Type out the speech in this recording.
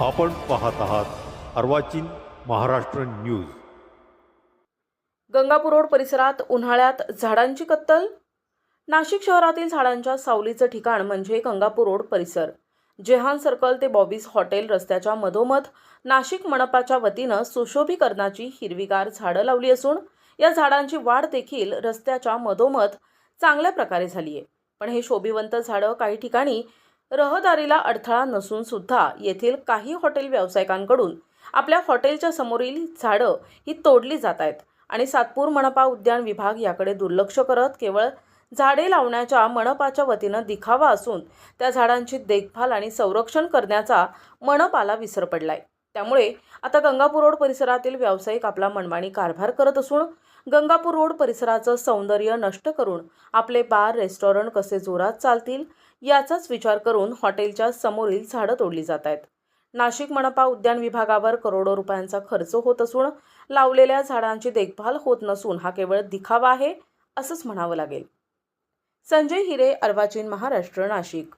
आपण पाहत आहात अर्वाचीन महाराष्ट्र न्यूज. गंगापूर रोड परिसरात उन्हाळ्यात झाडांची कत्तल? नाशिक शहरातील झाडांच्या सावलीचं ठिकाण म्हणजे गंगापूर रोड परिसर. जेहान सर्कल ते बॉबीज हॉटेल रस्त्याच्या मधोमध नाशिक मनपाच्या वतीनं सुशोभीकरणाची हिरवीगार झाडं लावली असून या झाडांची वाढ देखील रस्त्याच्या मधोमध चांगल्या प्रकारे झाली आहे पण हे शोभिवंत झाडं काही ठिकाणी रहदारीला अडथळा नसून सुद्धा येथील काही हॉटेल व्यावसायिकांकडून आपल्या हॉटेलच्या समोरील झाडं ही तोडली जात आहेत. आणि सातपूर मनपा उद्यान विभाग याकडे दुर्लक्ष करत केवळ झाडे लावण्याच्या मनपाच्या वतीनं दिखावा असून त्या झाडांची देखभाल आणि संरक्षण करण्याचा मनपाला विसर पडलाय. त्यामुळे आता गंगापूर रोड परिसरातील व्यावसायिक आपला मनमानी कारभार करत असून गंगापूर रोड परिसराचं सौंदर्य नष्ट करून आपले बार रेस्टॉरंट कसे जोरात चालतील याचाच विचार करून हॉटेलच्या समोरील झाडं तोडली जात आहेत. नाशिक मनपा उद्यान विभागावर करोडो रुपयांचा खर्च होत असून लावलेल्या झाडांची देखभाल होत नसून हा केवळ दिखावा आहे असंच म्हणावं लागेल. संजय हिरे अर्वाचीन महाराष्ट्र नाशिक.